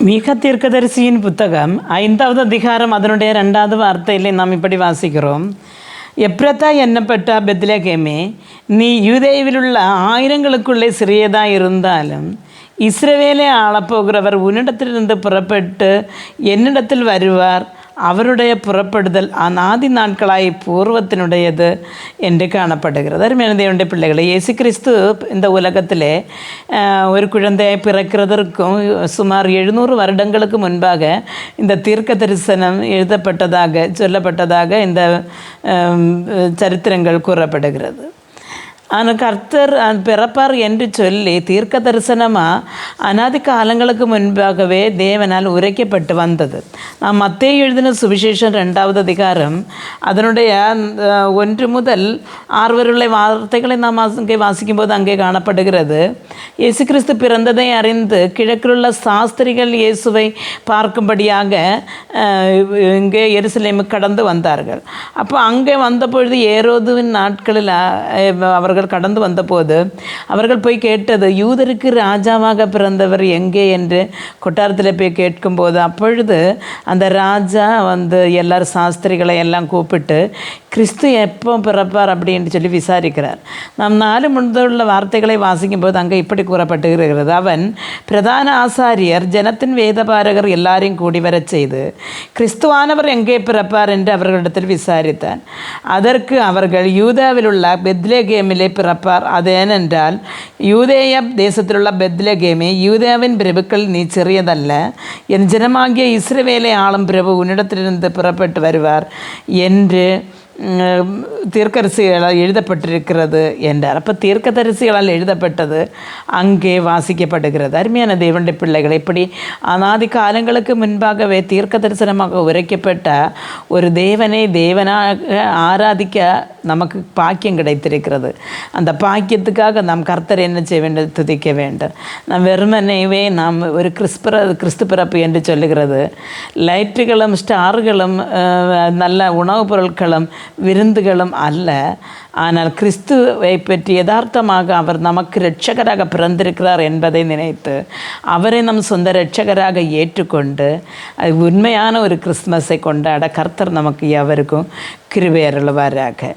மீக தீர்க்கதரிசியின் புத்தகம் ஐந்தாவது அதிகாரம் அதனுடைய ரெண்டாவது வார்த்தையிலே நாம் இப்படி வாசிக்கிறோம் எப்ரத்தா என்னப்பட்ட பெத்லகேமே நீ யூதேவிலுள்ள ஆயிரங்களுக்குள்ளே சிறியதாக இருந்தாலும் இஸ்ரவேலே ஆளப்போகிறவர் உன்னிடத்திலிருந்து புறப்பட்டு என்னிடத்தில் வருவார் அவருடைய புறப்படுதல் அநாதி நாட்களாய் பூர்வத்தினுடையது என்று காணப்படுகிறது. அருமையான தேவனுடைய பிள்ளைகளை இயேசு கிறிஸ்து இந்த உலகத்திலே ஒரு குழந்தையை பிறக்கிறதற்கும் சுமார் எழுநூறு வருடங்களுக்கு முன்பாக இந்த தீர்க்க தரிசனம் எழுதப்பட்டதாக சொல்லப்பட்டதாக இந்த சரித்திரங்கள் கூறப்படுகிறது. ஆனால் கர்த்தர் பிறப்பார் என்று சொல்லி தீர்க்க தரிசனமாக அநாதி காலங்களுக்கு முன்பாகவே தேவனால் உரைக்கப்பட்டு வந்தது. நாம் மத்திய எழுதின சுவிசேஷம் ரெண்டாவது அதிகாரம் அதனுடைய ஒன்று முதல் ஆறு வார்த்தைகளை நாம் அங்கே வாசிக்கும்போது அங்கே காணப்படுகிறது. இயேசு கிறிஸ்து பிறந்ததை அறிந்து கிழக்கிலுள்ள சாஸ்திரிகள் இயேசுவை பார்க்கும்படியாக இங்கே எருசலேமுக்கு கடந்து வந்தார்கள். அப்போ அங்கே வந்தபொழுது ஏரோதுவின் நாட்களில் அவர்கள் அவர்கள் கடந்து வந்தபோது அவர்கள் போய் கேட்டது யூதருக்கு ராஜாவாக பிறந்தவர் எங்கே? என்று கொட்டாரத்தில் போய் கேட்கும்போது அப்பொழுது அந்த ராஜா வந்து எல்லார் சாஸ்திரிகளை எல்லாம் கூப்பிட்டு கிறிஸ்து எப்போ பிறப்பார்? அப்படின்னு சொல்லி விசாரிக்கிறார். நாம் நாலு முன்புள்ள வார்த்தைகளை வாசிக்கும்போது அங்கே இப்படி கூறப்பட்டுகிறது அவன் பிரதான ஆசாரியர் ஜனத்தின் வேதபாரகர் எல்லாரையும் கூடி வரச் செய்து கிறிஸ்துவானவர் எங்கே பிறப்பார்? என்று அவர்களிடத்தில் விசாரித்தார். அதற்கு அவர்கள் யூதாவில் உள்ள பெத்லேகேமிலே பிறப்பார். அது ஏனென்றால் யூதேய தேசத்திலுள்ள பெத்லேகேமே யூதேவின் பிரபுக்கள் நீ சிறியதல்ல. என் ஜனமாகிய இஸ்ரவேலை ஆளும் பிரபு உன்னிடத்திலிருந்து புறப்பட்டு வருவார். என்று உம், எழுதப்பட்டிருக்கிறது என்றார். அப்போ தீர்க்கதரிசிகளால் எழுதப்பட்டது அங்கே வாசிக்கப்படுகிறது. அருமையான தேவனுடைய பிள்ளைகள் இப்படி அநாதி காலங்களுக்கு முன்பாகவே தீர்க்க தரிசனமாக உரைக்கப்பட்ட ஒரு தேவனை தேவனாக ஆராதிக்க நமக்கு பாக்கியம் கிடைத்திருக்கிறது. அந்த பாக்கியத்துக்காக நாம் கர்த்தர் என்ன செய்ய வேண்டும்? துதிக்க வேண்டும். நாம் வெறுமனைவே நாம் ஒரு கிறிஸ்பிற கிறிஸ்து பிறப்பு என்று சொல்லுகிறது. லைட்டுகளும் ஸ்டார்களும் நல்ல உணவுப் பொருட்களும் விருந்துகளும் அல்ல. ஆனால் கிறிஸ்துவை பற்றி யதார்த்தமாக அவர் நமக்கு இரட்சகராக பிறந்திருக்கிறார் என்பதை நினைத்து அவரை நம் சொந்த இரட்சகராக ஏற்றுக்கொண்டு அது உண்மையான ஒரு கிறிஸ்மஸை கொண்டாட கர்த்தர் நமக்கு எவருக்கும் கிருபை அருள்வாராக.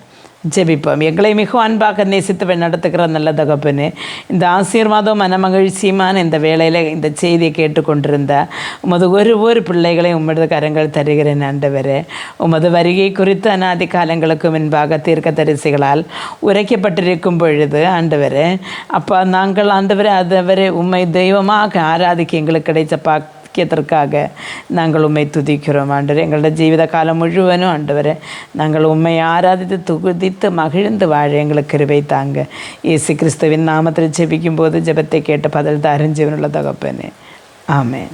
ஜெபிப்போம். எங்களை மிகவும் அன்பாக நேசித்து நடத்துகிற நல்ல தகப்பனு இந்த ஆசீர்வாதம் மனமகிழ்ச்சியுமான இந்த வேளையில் இந்த செய்தியை கேட்டுக்கொண்டிருந்த உமது ஒரு ஒரு பிள்ளைகளை உமது கரங்கள் தருகிறேன் ஆண்டவரே. உமது வருகை குறித்து அநாதி காலங்களுக்கு முன்பாக தீர்க்க தரிசிகளால் உரைக்கப்பட்டிருக்கும் பொழுது ஆண்டவரே அப்போ நாங்கள் ஆண்டவரே அதுவரை உண்மை தெய்வமாக ஆராதிக்க எங்களுக்கு கிடைச்ச வாக்கியத்திற்காக நாங்கள் உண்மை துதிக்கிறோம் ஆண்டவரே. எங்களோட ஜீவித காலம் முழுவதும் ஆண்டவரே நாங்கள் உண்மை ஆராதித்து துகுதித்து மகிழ்ந்து வாழ எங்களுக்கு கிருபை தாங்க. இயேசு கிறிஸ்துவின் நாமத்தில் ஜெபிக்கும் போது ஜெபத்தை கேட்ட பதில் தாரஞ்சீவனுள்ள தகப்பனே. ஆமேன்.